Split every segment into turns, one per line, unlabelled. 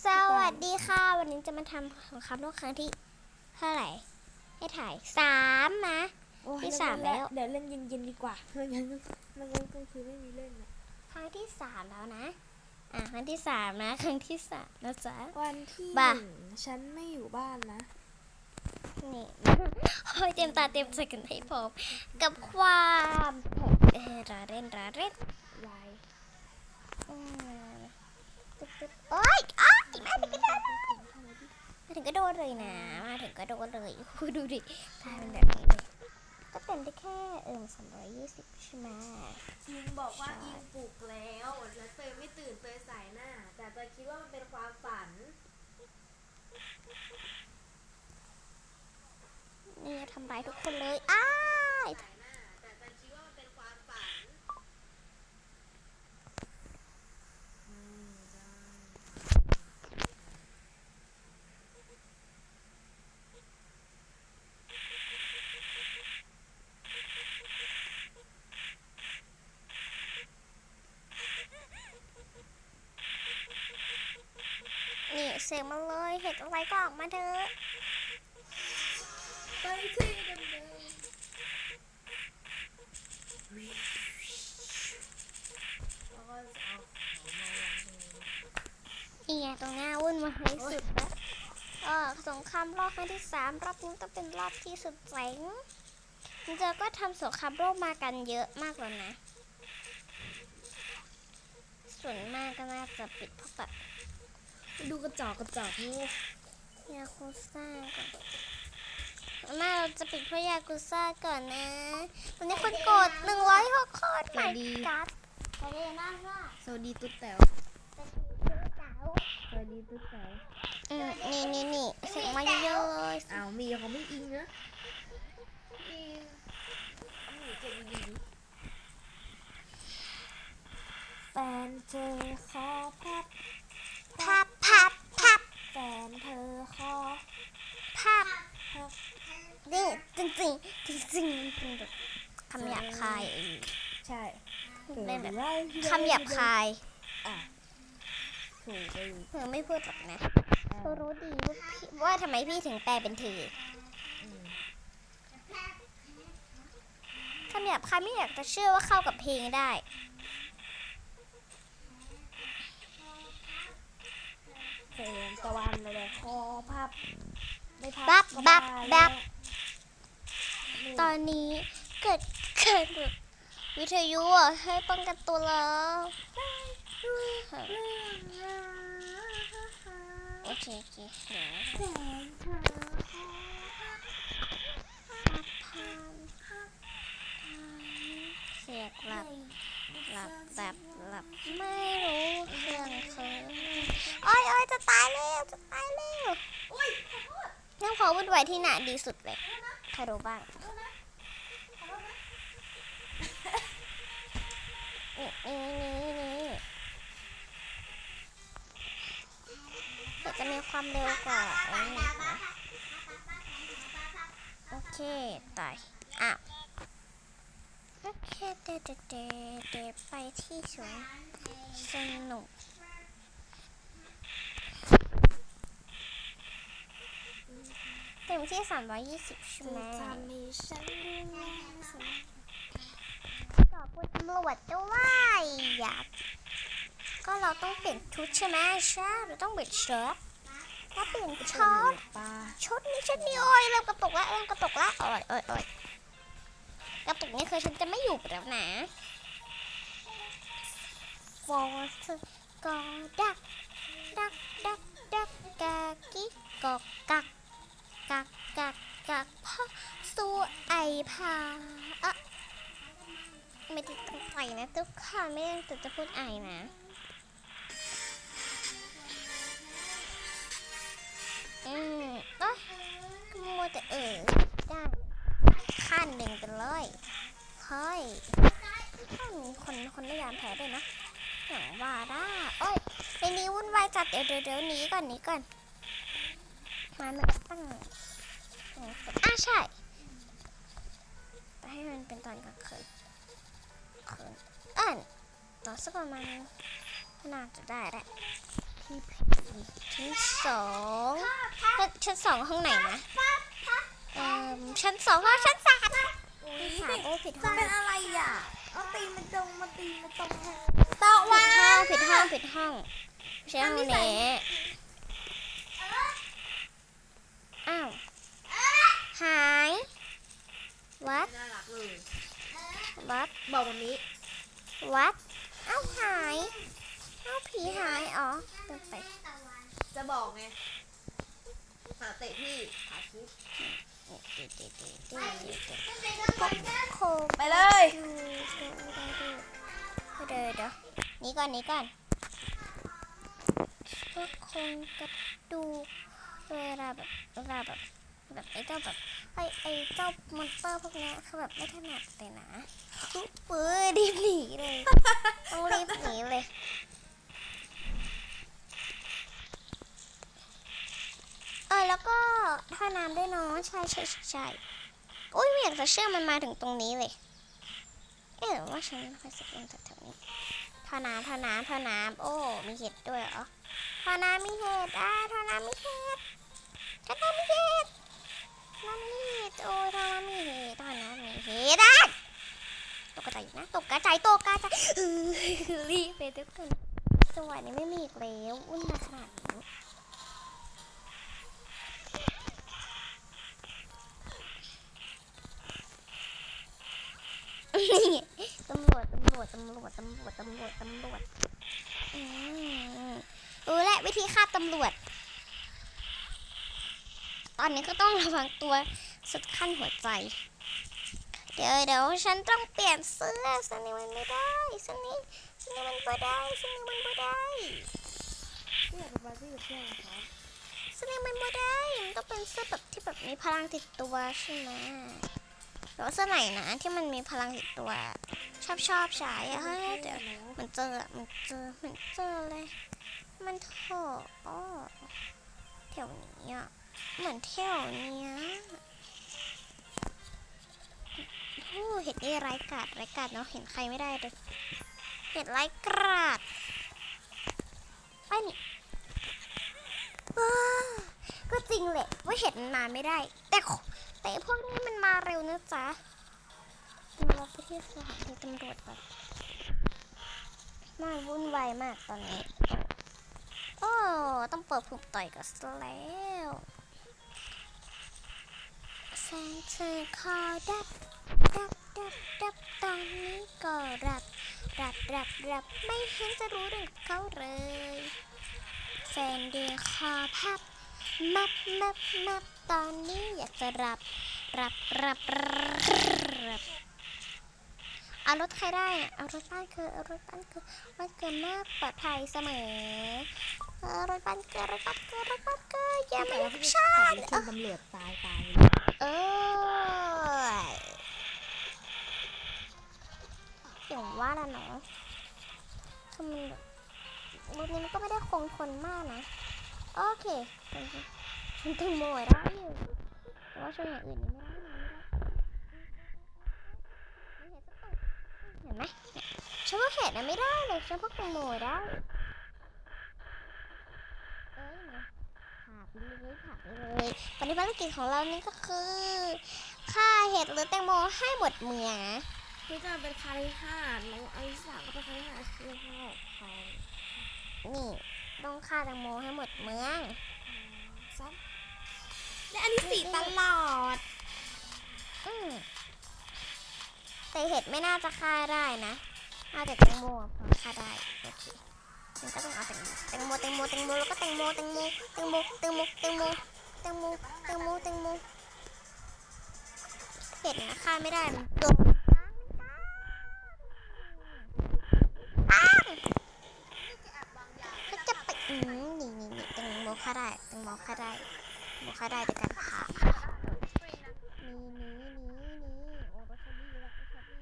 สวัสดีค่ะ วันนี้จะมาทำของคำนวดครั้งที่เท่าไหร่ ให้ถ่ายสามนะ
โอ้ย
ที่สามแล้ว
เดี๋ยวเล่นเย็นๆดีกว่าไม่งั้นไม่งั้นกลางคืนไม่มีเล่นอะ
ครั้งที่สามแล้วนะ อะครั้งที่สามนะ ครั้งที่สามนะจ๊ะ
วันที่
บ่ะ
หนึ่งฉันไม่อยู่บ้านนะ
นี่ โอ้ยเต็มตาเต็มใจกันให้พร้อมกับความเผ็ดเออระเล่นระเล่น
วาย
อืมตึ๊บตึ๊บโอ๊ยอ้ายมาถึงก็โดนมาถึงก็โดนเลยนะ มาถึงก็โดนเลย คุณดูดิกลายเป็นแบบนี้เลยก็เต็มได้แค่เอิมสามร้อยยี่สิบใช่ไหม
อิงบอกว่า
ใช่
อิงปลุกแล้วแล้วเตยไม่ตื่นเตยสายหน้า แต่เตยคิดว่ามันเป็นความฝัน
นี่ทำร้ายทุกคนเลยอ้าย
สายหน้า แต่เตยคิดว่ามันเป็นความฝัน
นี่ เสียงมาเลย เห็นอะไรก็ออกมาเถอะ
ไปที่เดิมแล้วก็จะเอาของมาวางตรงนี้
นี่ไงตรงหน้าวุ่นวายสุดแล้วเออสงครามโลกครั้งที่สามรอบนี้ต้องเป็นรอบที่สุดเจ๋งจริงๆก็ทำสงครามโลกมากันเยอะมากแล้วนะ ส่วนมากก็น่าจะปิดเพราะแบบ
ดูกระจอกกระจอกนี่
ยากุซ่าก่อนมาเราจะปิดเพราะยากุซ่าก่อนนะตอนนี้คนกดหนึ่งร้อยหกคนใหม่กัดไปเลยนะว่า
สวัสดีตุ๊ดแต๋ว
จะถือเสื้อเก๋า
สวัสดีตุ๊ดแต๋ว
อืมนี่นี่นี่เสียงมาเยอะๆเลย
อ้าวมีเขาไม่อิงนะอิงเอาหนูเก็บดีๆแฟนเธอขอพับ
พับพับพับ
แฟนเธอขอ
พับนี่จ ริงจริงจริงจริงๆมันเป็นแบบคำหยาบคายเอง
ใช่
เล่นแบบคำหยาบคาย
อะถูกไป
เธอไม่พูดหรอกนะเธอรู้ดีว่าพี่ว่าทำไมพี่ถึงแปลเป็นเธอ
อืม
คำหยาบคายไม่อยากจะเชื่อว่าเข้ากับเพลงได้
เสียงตะวันเลยคอพับไม่พั
บับ
ก็
บับ
มา
บับ
แล้ว
ตอนนี้เกิดเกิดวิทยุอะให้ป้องกันตัวแล้วโอเคโอเคเดี๋ยว
แสงเธอขอ
เสียกหลับหลับหลับหลับไม่รู้เครื่องเคยโอ้ยโอ้ยจะตายแล้วจะตายแล้ว
โอ้ยขอโทษ
นั่งขอวุ่นวายที่ไหนดีสุดเลยใครรู้บ้าง
ขอโทษนะขอโทษนะ
นี่นี่นี่เดี๋ยวจะมีความเร็วกว่าอันนี้นะโอเคตายอ้าวโอเคเดเดเดเดไปที่สวนสนุกเต็มที่ 320ใช่ไหม คุณตำรวจด้วยอยาก็เราต้องเปลี่ยนชุดใช่ไหมใช่เราต้องเปลี่ยนเชิ้ตถ้าเปลี่ยนชุดชุดนี้ชุดนี้โอ้ยเริ่มกระตุกแล้วเริ่มกระตุกแล้วโอ้ยโอ้ยโอ้ยกระตุกนี่คือฉันจะไม่อยู่แล้วนะฟอสก็ดักดักดักดักกากิกอกกักกักกักกักพ่อสู้ไอพาอะ ไม่ได้ตั้งใจนะทุกคนไม่ได้ตั้งใจะพูดไอนะอืมเอ้ยขโมยแต่เออได้ขั้นหนึ่งไปเลยเฮ้ยอืมคนคนไม่ยอมแพ้ด้วยนะอย่างว่าได้โอ้ยในนี้วุ่นวายจัดเดี๋ยวเดี๋ยวเดี๋ยวหนีก่อนหนีก่อนมามันตั้งอะใช่ให้มันเป็นตอนกลางคืน คืนอ่านต่อสักประมาณน่าจะได้แหละที่ผีชั้นสองชั้นสองห้องไหนนะเอ่อชั้นสองห้องชั้นสามสามโอ้ผิดห้
จะ
อง
เป็นอะไรอะเอาตีมันตรงมาตีมันตรงโต๊ะ
ผิดห้องผิดห้องผิดห้องไม่ใช่ห้องนี้อ้าวหายวัด วัด
บอกแบบนี้
วัด เอ้าหาย เอ้าผีหายอ๋อเดินไป
จะบอกไงขาเตะพี่ขาคิด
โค
ไปเลย
ดูดูดูเดี๋ยวเดี๋ยวนี่ก่อนนี่ก่อนพวกโครงกระดูกเวลาแบบเวลาแบบแบบไอ้เจ้าแบบ ไอ้ไอ้เจ้ามอนสเตอร์พวกนี้ยคือแบบไม่ถนัดเลยนะปื้อรีบหนีเลยต้องรีบหนีเลยเออแล้วก็ท่าน้ำด้วยเนาะใช่ใช่ใช่ใช่อุ้ยไม่อยากจะเชื่อมันมาถึงตรงนี้เลย เอ๊ะหรือว่าฉันไม่ค่อยสักลงแถวนี้ท่าน้ำท่าน้ำท่าน้ำโอ้มีเห็ดด้วยเหรอท่าน้ำมีเห็ดอ่าท่าน้ำมีเห็ดท่าน้ำมีเห็ด ท่าน้ำมีเห็ดโอ้ท่ามีเห็ดท่าน้มีเห็ดอะตกกระจายนะตกกระจายตกกระจายรีบไปทุกคนจังหวะนี้ไม่มีอีกแล้วอุ่นมาขนาดนี้ตำรวจตำรวจตำรวจตำรวจตำรวจตำรวจอืมรู้แหละวิธีฆ่าตำรวจ อนนี้ก็ต้องระวังตัวสุดขั้นหัวใจ เดี๋ยวเดี๋ยวฉันต้องเปลี่ยนเสื้อสันนี้มันไม่ได้สันนี้สันนี้มันไม่ได้สันนี้มันไม่ได้
พี่อยเป็นปาร์ตี้เพื่อนนะคะ
สันนี้มันไม่ได้มันต้องเป็นเสื้อแบบที่แบบมีพลังติดตัวใช่ไหมแต่ว่าเสื้อไหนนะที่มันมีพลังติดตัว ชอบชอบใช้อะเฮ้ยเดี๋ยวมันเจอมันเจอมันเจอเลย มันโถอ้อแถวนี้อะ เหมือนแถวเนี้ยโอ้เห็ดนี่ไร้กาดไร้กาดเนาะเห็นใครไม่ได้เลยเห็ดไร้กราดไปนี่อ้ก็จริงแหละว่าเห็ดมันไม่ได้ แต่แต่พวกนี้มันมาเร็วนะจ๊ะเราไปที่สถานีตำรวจก่อนมันวุ่นวายมากตอนนี้ โอ้ ต้องเปิดผูกต่อยกันแล้ว แสงเธอคอดับดับดับดับตอนนี้ก็รับรับรับรับไม่เห็นจะรู้เรื่องเขาเลยแฟนเดือนคอพับ มับมับมับตอนนี้อยากจะรับ รับรับรับเอารถใครได้เอารถบ้านคือเอารถบ้านคือบ้านเกินมากปลอดภัยเสมอเอารถบ้านเกินรถบ้านเกินรถบ้านเกินอย่ามาชาติ
รถชนตำรวจตายตาย
เอออย่างว่าแล้วเนาะคือมันรถนี้มันก็ไม่ได้คงทนมากนะ โอเคฉันถึงโมยได้อยู่แต่ว่าชนอย่างอื่นนี่ไม่ได้นะไม่ได้เห็นไหมเนี่ยฉันว่าเห็ดนะไม่ได้เลยฉันพวกแตงโมได้เอ้ยถาก เลยถากเลยวันนี้ภารกิจของเรานี่ก็คือฆ่าเห็ดหรือแตงโมให้หมดเมืองนะ
พี่จะเป็นคาริฮาน้องไอซ์ก็เป็นคาริฮาคือพ่อเขา
นี่ต้องฆ่าแตงโมให้หมดเมือง
ซ้ำและอันนี้สีตลอด
อืมแต่เห็ดไม่น่าจะฆ่าได้นะน่าจะแตงโมพอฆ่าได้โอเค ก็ต้องเอาแตงโมแตงโมแตงโมแตงโมแล้วก็แตงโมแตงโมแตงโมแตงโมแตงโมแตงโมแตงโมแตงโมเห็ดนะฆ่าไม่ได้มันโดนอ้าวแล้วจะไปอืมนี่นี่นี่แตงโมฆ่าได้แตงโมฆ่าได้โมฆ่าได้ด้วยการผ่านี่นี่นี่นี่โอ้รถชบี้แล้วรถชบี้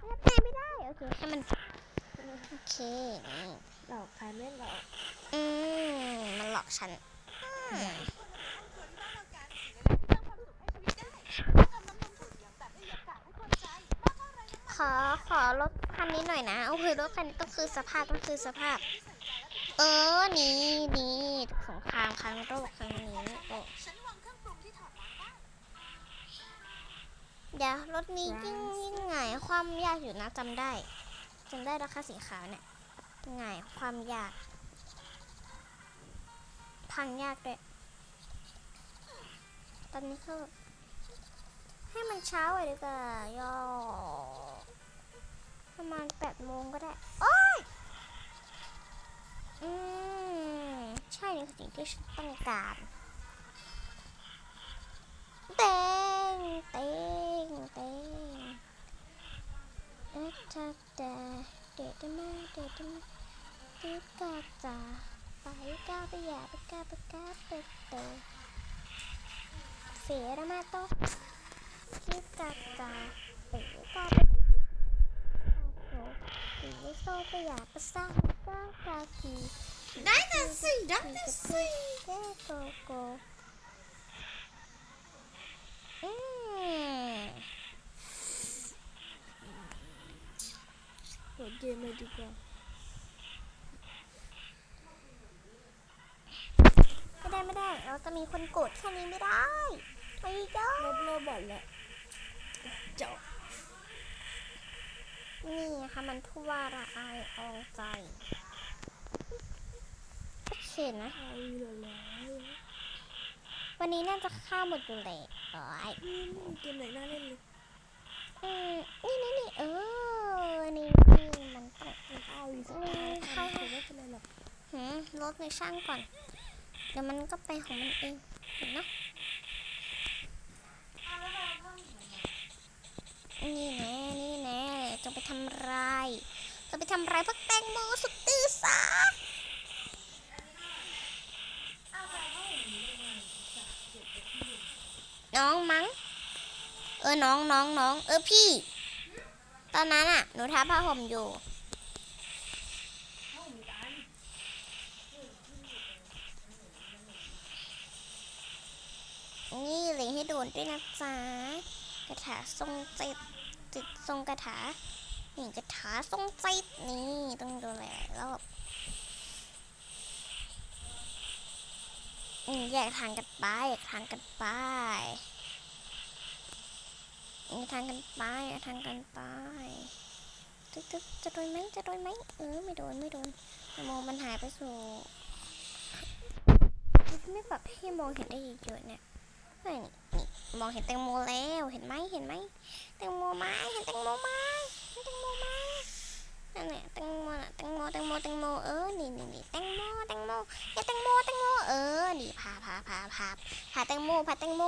โอ้ยแปลไม่ได้โอเคให้มัน โอเค
หลอกใครไม่หลอก
อืมมันหลอกฉันอืมขอขอรถคันนี้หน่อยนะโอ้ยรถคันนี้ต้องคือสภาพต้องคือสภาพ เออ นี่นี่สงครามครั้งโลกครั้งนี้โอ้
ฉันวางเครื่องปรุงที่ถอดล้างได้
เดี๋ยวรถนี้ยิ่งยิ่งไงความยากอยู่นะจำได้ จำได้ราคาสีขาวเนี่ยไงายความยาก พังยากด้วย ตอนนี้ก็ให้มันเช้าไปดีกว่าย่อประมาณแปดโมงก็ได้ โอ้ย อืม ใช่ในสิ่งที่ฉันต้องการเต้งเต้งเต้ง เอ๊ะจ้าจ้าเด็ดมาเด็ดมาติ๊กกาจ้าไปกาไปอย่าไปกาไปกาไปโตเสียมาโตติ๊กกาจ้าไปกาไปโตตีโซไปอย่าไปสร้างกากากี
ได้แต่สิได้แต่สิ
แก้โกโก้อืม
โหเกมเลย ดีกว่า
ไม่ได้ไม่ได้ เราจะมีคนโกรธแค่นี้ไม่ได้ไม่ได้
ลบโรบอทแล้วเจา
นี่ค่ะมันทั่วระอายอองใจโอเคนะ
วั
นนี้น่าจะข้าวหมดอยู่เลยโอ้ย
อืมเกมไหนน่าเล่นเลย
นี่นี่นี่เออ นี่นี่มันต้อง
เอาอีกสักครั้งผมไม่เป็นไรหรอก
หืมลดในช่างก่อน เดี๋ยวมันก็ไปของมันเองเห็นเนอะนี่แน่นี่แน่จะไปทำลายจะไปทำลายพวกแตงโมสุดตื้อสาน้องมั้ง เออน้องน้องน้องเออพี่ ตอนนั้นอะหนูทับผ้าห่มอยู่ นี่เลยให้โดนด้วยนะจ๊ะกระถาทรงจิตจิตทรงกระถานี่กระถาทรงจิตนี่ต้องโดนหลายรอบอืมแยกทางกันไปแยกทางกันไป ทางกันไปทางกันไปตึ๊กตึ๊กจะโดนไหมจะโดนไหมเออไม่โดนไม่โดนต่มองมันหายไปสู่ไม่ปรับให้มองเห็นได้เยอะเนี่ยนี่นี่มองเห็นแตงโมแล้วเห็นไหมเห็นไหมแตงโมไหมเห็นแตงโมไหมเห็นแตงโมไหมนั่นแหละแตงโมน่ะแตงโมแตงโมแตงโมเออนี่นี่นี่แตงโมแตงโมเฮ้ยแตงโมแตงโมเออนี่พาพาพาพาพาแตงโมพาแตงโม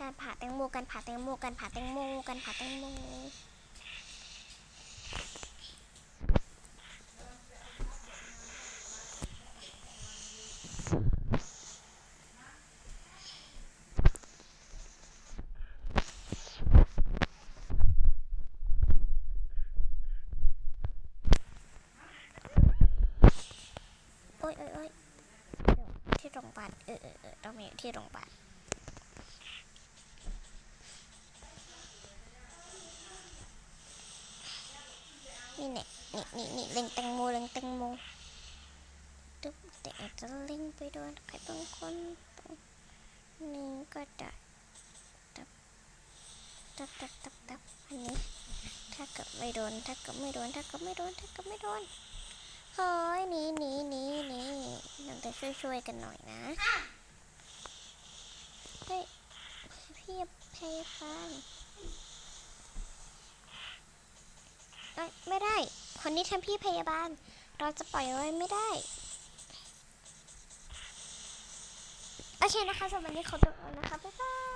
การผ่า แตงโมการผ่าแตงโมการผ่าแตงโมการผ่าแตงโมโอ้ยโอ้ยโอ้ยที่โรงพยาบาลเออเออเออต้องมีที่โรงพยาบาล นี่เนี่ยนี่นี่นี่เล็งแตงโมเล็งแตงโมตึ๊บแต่อาจจะเล็งไปโดนใครบางคนตรงนี้ก็ได้ตับตับตับตับตับอันนี้ถ้าเกิดไม่โดนถ้าเกิดไม่โดนถ้าเกิดไม่โดนถ้าเกิดไม่โดนเฮ้ยหนีหนีหนีหนีเราจะช่วยช่วยๆกันหน่อยนะเฮ้ยพี่พยาบาลเอ้ย ไม่ได้ คนนี้ทำพี่พยาบาล เราจะปล่อยไว้ไม่ได้ โอเคนะคะสำหรับวันนี้ขอตัวก่อนนะคะ บ๊ายบาย